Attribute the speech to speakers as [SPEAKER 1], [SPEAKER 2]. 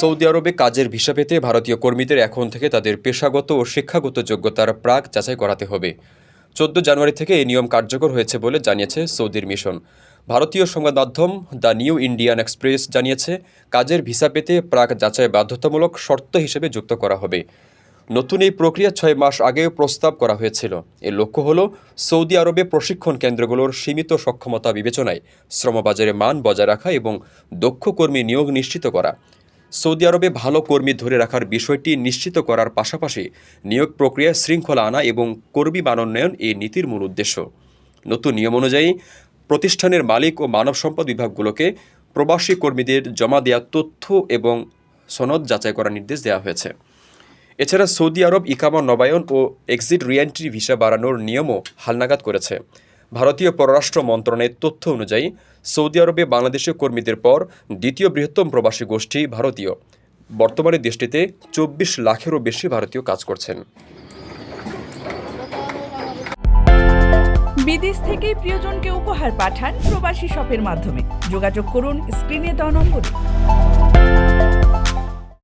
[SPEAKER 1] Saudi আরবে কাজের visa পেতে ভারতীয় কর্মীদের এখন থেকে তাদের পেশাগত ও শিক্ষাগত যোগ্যতার প্রাক যাচাই করাতে হবে। চোদ্দ জানুয়ারি থেকে এই নিয়ম কার্যকর হয়েছে বলে জানিয়েছে সৌদির মিশন। ভারতীয় সংবাদ মাধ্যম দ্য নিউ ইন্ডিয়ান এক্সপ্রেস জানিয়েছে, কাজের ভিসা পেতে প্রাক যাচাই বাধ্যতামূলক শর্ত হিসেবে যুক্ত করা হবে। নতুন এই প্রক্রিয়া ছয় মাস আগেও প্রস্তাব করা হয়েছিল। এর লক্ষ্য হল সৌদি আরবে প্রশিক্ষণ কেন্দ্রগুলোর সীমিত সক্ষমতা বিবেচনায় শ্রমবাজারে মান বজায় রাখা এবং দক্ষ কর্মী নিয়োগ নিশ্চিত করা। সৌদি আরবে ভালো কর্মী ধরে রাখার বিষয়টি নিশ্চিত করার পাশাপাশি নিয়োগ প্রক্রিয়ায় শৃঙ্খলা আনা এবং কর্মী মানোন্নয়ন এই নীতির মূল উদ্দেশ্য। নতুন নিয়ম অনুযায়ী প্রতিষ্ঠানের মালিক ও মানব সম্পদ বিভাগগুলোকে প্রবাসী কর্মীদের জমা দেওয়া তথ্য এবং সনদ যাচাই করার নির্দেশ দেওয়া হয়েছে। এছাড়া সৌদি আরব, ইকামা, নবায়ন ও এক্সিট রিএন্ট্রি ভিসা বাড়ানোর নিয়মও হালনাগাদ করেছে। ভারতীয় পররাষ্ট্র মন্ত্রণালয়ের তথ্য অনুযায়ী, সৌদি আরবে বাংলাদেশীয় কর্মীদের পর দ্বিতীয় বৃহত্তম প্রবাসী গোষ্ঠী ভারতীয়। বর্তমানে দেশটিতে চব্বিশ লাখেরও বেশি ভারতীয় কাজ করছেন।
[SPEAKER 2] বিদেশ থেকে প্রিয়জনকে উপহার পাঠান প্রবাসী শপের মাধ্যমে। যোগাযোগ করুন স্ক্রিনে দেওয়া নম্বরে।